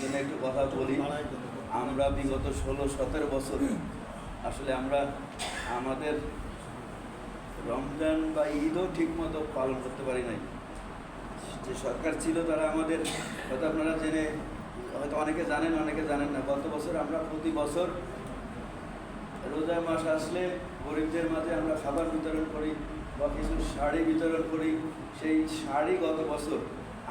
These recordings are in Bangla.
জন্য একটু কথা বলি। আমরা বিগত ষোলো, সতেরো বছর আসলে আমরা আমাদের রমজান বা ঈদও ঠিকমতো পালন করতে পারি নাই। যে সরকার ছিল তারা আমাদের, হয়তো আপনারা জেনে, হয়তো অনেকে জানেন অনেকে জানেন না। গত বছর আমরা প্রতি বছর রোজা মাস আসলে গরিবদের মাঝে আমরা খাবার বিতরণ করি বা কিছু শাড়ি বিতরণ করি। সেই শাড়ি গত বছর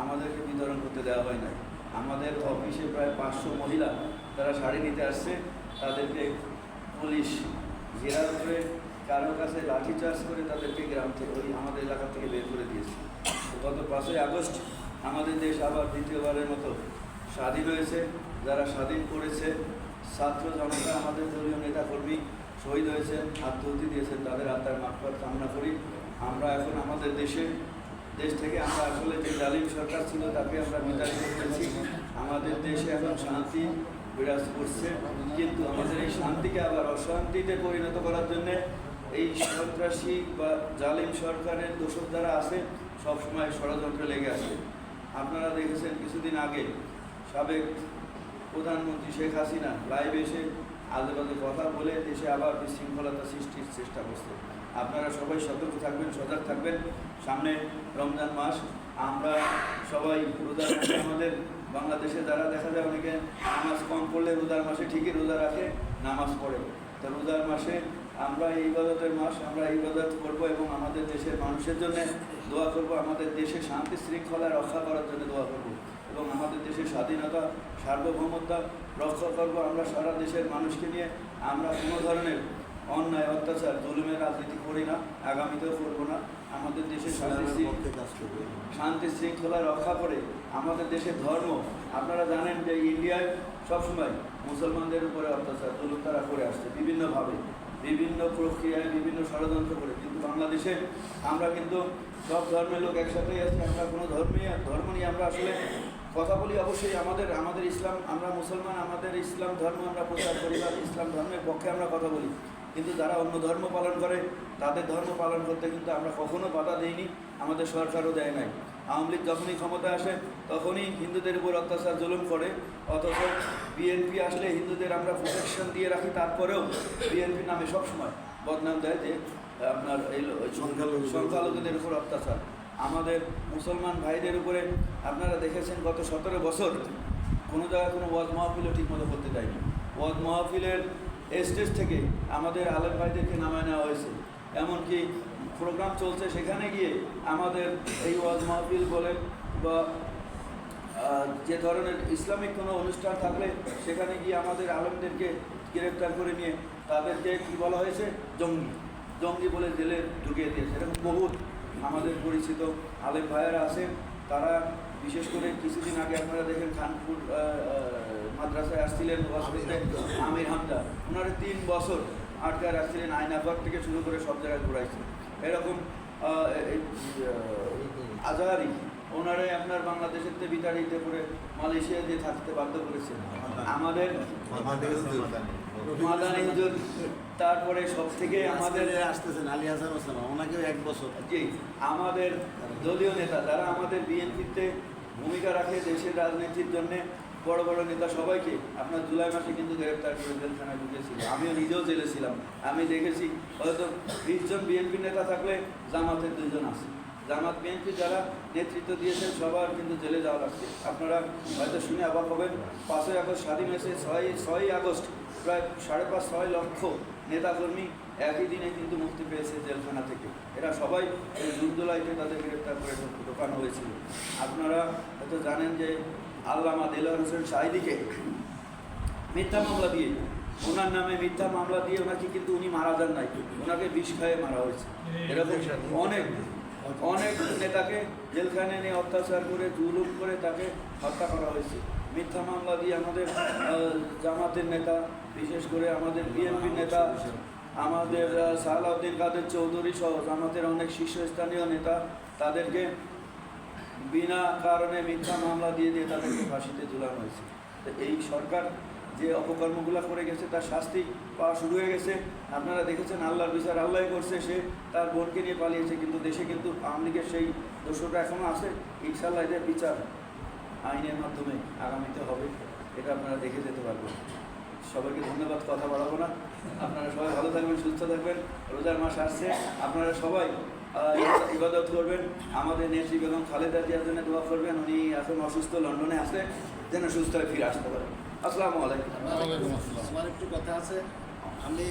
আমাদেরকে বিতরণ করতে দেওয়া হয় না আমাদের অফিসে প্রায় পাঁচশো মহিলা তারা শাড়ি নিতে আসছে। তাদেরকে পুলিশ ঘেরাও করে কারোর কাছে লাঠি চার্জ করে তাদেরকে গ্রাম থেকে ওই আমাদের এলাকা থেকে বের করে দিয়েছে। গত পাঁচই আগস্ট আমাদের দেশ আবার দ্বিতীয়বারের মতো স্বাধীন হয়েছে। যারা স্বাধীন করেছে, ছাত্র জনতা, আমাদের দলীয় নেতাকর্মী শহীদ হয়েছেন আত্মহতি দিয়েছেন, তাদের আত্মার মাফাত কামনা করি। আমরা এখন আমাদের দেশে দেশ থেকে আমরা আসলে যে জালিম সরকার ছিল, তাকে আমরা বিতাড়িত করেছি। আমাদের দেশে এখন শান্তি বিরাজ করছে। কিন্তু আমাদের এই শান্তিকে আবার অশান্তিতে পরিণত করার জন্যে এই সন্ত্রাসী বা জালিম সরকারের দোষক যারা আছে, সবসময় ষড়যন্ত্রে লেগে আছে। আপনারা দেখেছেন কিছুদিন আগে সাবেক প্রধানমন্ত্রী শেখ হাসিনা লাইভে এসে আজে বাজে কথা বলে দেশে আবার বিশৃঙ্খলতা সৃষ্টির চেষ্টা করছে। আপনারা সবাই সতর্ক থাকবেন, সজাগ থাকবেন। সামনে রমজান মাস, আমরা সবাই রোজা আমাদের বাংলাদেশে যারা দেখা যায় অনেকে নামাজ কম পড়লে রোজার মাসে ঠিকই রোজা রাখে, নামাজ পড়ে। তো রোজার মাসে আমরা এই ইবাদতের মাস, আমরা ইবাদত করব এবং আমাদের দেশের মানুষের জন্য দোয়া করব, আমাদের দেশে শান্তি, শৃঙ্খলা রক্ষা করার জন্য দোয়া করব। এবং আমাদের দেশের স্বাধীনতা সার্বভৌমত্ব রক্ষা করব আমরা সারা দেশের মানুষকে নিয়ে আমরা কোনো ধরনের অন্যায় অত্যাচার জুলুমের রাজনীতি করি না আগামীতেও করব না। আমাদের দেশের শান্তি শৃঙ্খলা রক্ষা করে আমাদের দেশের ধর্ম আপনারা জানেন যে ইন্ডিয়ায় সবসময় মুসলমানদের উপরে অত্যাচার জুলুম তারা করে আসছে বিভিন্নভাবে। বিভিন্ন প্রক্রিয়ায়, বিভিন্ন ষড়যন্ত্র করে। কিন্তু বাংলাদেশে আমরা কিন্তু সব ধর্মের লোক একসাথেই আছি, আমরা কোনো ধর্মই ধর্ম নিয়ে আমরা আসলে কথা বলি অবশ্যই আমাদের আমাদের ইসলাম, আমরা মুসলমান, আমাদের ইসলাম ধর্ম আমরা প্রচার করি বা ইসলাম ধর্মের পক্ষে আমরা কথা বলি। কিন্তু যারা অন্য ধর্ম পালন করে, তাদের ধর্ম পালন করতে কিন্তু আমরা কখনো বাধা দেইনি, আমাদের সরকারও দেয় নাই। আওয়ামী লীগ যখনই ক্ষমতায় আসে তখনই হিন্দুদের উপর অত্যাচার জুলুম করে। অথচ বিএনপি আসলে হিন্দুদের আমরা প্রোটেকশন দিয়ে রাখি তারপরেও বিএনপি নামে সবসময় বদনাম দেয় যে আপনার এই সংখ্যালঘু- সংখ্যালঘুদের উপর অত্যাচার। আমাদের মুসলমান ভাইদের উপরে আপনারা দেখেছেন গত সতেরো বছর কোনো জায়গায় কোনো ওয়াজ মাহফিলও ঠিকমতো করতে দেয়নি। ওয়াজ মাহফিলের স্টেজ থেকে আমাদের আলেম ভাইদেরকে নামায় নেওয়া হয়েছে। এমনকি প্রোগ্রাম চলছে সেখানে গিয়ে আমাদের এই ওয়াজ মাহফিল বলেন বা যে ধরনের ইসলামিক কোনো অনুষ্ঠান থাকলে সেখানে গিয়ে আমাদের আলেমদেরকে গ্রেপ্তার করে নিয়ে তাদেরকে কি বলা হয়েছে? জঙ্গি। জঙ্গি বলে জেলে ঢুকিয়ে দিয়েছে। এরকম বহুত আমাদের পরিচিত আলেম ভাইয়েরা আছেন। তারা বিশেষ করে কিছুদিন আগে আপনারা দেখেন খানপুর মাদ্রাসায় আসছিলেন আমির হামদা। ওনারা তিন বছর আটকায় আসছিলেন আইনাঘর থেকে শুরু করে সব জায়গায় ঘুরাইছেন। এরকম আজহারি ওনারে আপনার বাংলাদেশের তে বিতাড়িত করে মালয়েশিয়া দিয়ে থাকতে বাধ্য করেছেন। আমাদের মাদানি হুজুর। তারপরে সব থেকে আমাদের আমাদের আসতেছেন আলী হাসান ওসামা ওনাকেও এক বছর। জি আমাদের দলীয় নেতা যারা আমাদের বিএনপিতে ভূমিকা রাখে দেশের রাজনীতির জন্যে বড় বড় নেতা সবাইকে আপনার জুলাই মাসে কিন্তু গ্রেপ্তার করে জেলখানায় ঢুকেছিল। আমিও নিজেও জেলে ছিলাম আমি দেখেছি হয়তো বিশ জন বিএনপি নেতা থাকলে জামাতের দুজন আছে। জামাত বিএনপি যারা নেতৃত্ব দিয়েছেন সবার কিন্তু জেলে যাওয়া লাগছে আপনারা হয়তো শুনে অবাক হবেন, পাঁচই আগস্ট স্বাধীন হয়েছে ছয় ছয়ই আগস্ট প্রায় সাড়ে পাঁচ, ছয় লক্ষ নেতাকর্মী একই দিনে কিন্তু মুক্তি পেয়েছে জেলখানা থেকে। এরা সবাই জুলজুলাইতে তাদের গ্রেপ্তার করে ঢোক- ঢোকানো হয়েছিল। আপনারা হয়তো জানেন যে আল্লামা দেলার হোসেন শাহিদিকে মিথ্যা মামলা দিয়ে, ওনার নামে মিথ্যা মামলা দিয়ে ওনাকে কিন্তু উনি মারা যান নাই। ওনাকে বিষ খায়ে মারা হয়েছে। এরকম অনেক অনেক নেতাকে জেলখানে নিয়ে অত্যাচার করে, জুলুম করে তাকে হত্যা করা হয়েছে। মিথ্যা মামলা দিয়ে আমাদের জামাতের নেতা, বিশেষ করে আমাদের বিএনপির নেতা, আমাদের সালাউদ্দিন কাদের চৌধুরী সহ জামাতের অনেক শীর্ষস্থানীয় নেতা, তাদেরকে বিনা কারণে মিথ্যা মামলা দিয়ে দিয়ে তাদেরকে ফাঁসিতে ঝুলানো হয়েছে। এই সরকার যে অপকর্মগুলো করে গেছে, তার শাস্তি পাওয়া শুরু হয়ে গেছে। আপনারা দেখেছেন, আল্লাহর বিচার আল্লাহ করছে, সে তার বোনকে নিয়ে পালিয়েছে, কিন্তু দেশে কিন্তু আওয়ামী লীগের সেই দোষটা এখনও আছে। ইনশাল্লাহ এদের বিচার আইনের মাধ্যমে আগামীতে হবে, এটা আপনারা দেখে যেতে পারবেন। সবাইকে ধন্যবাদ, কথা বাড়াবো না। আপনারা সবাই ভালো থাকবেন, সুস্থ থাকবেন। রোজার মাস আসছে, আপনারা সবাই ইবাদত করবেন। আমাদের নেত্রী বেগম খালেদা জিয়ার জন্য দোয়া করবেন। উনি এখন অসুস্থ, লন্ডনে আসে যেন সুস্থ হয়ে ফিরে আসতে পারেন আসসালামু আলাইকুম। আমার একটু কথা আছে। আমি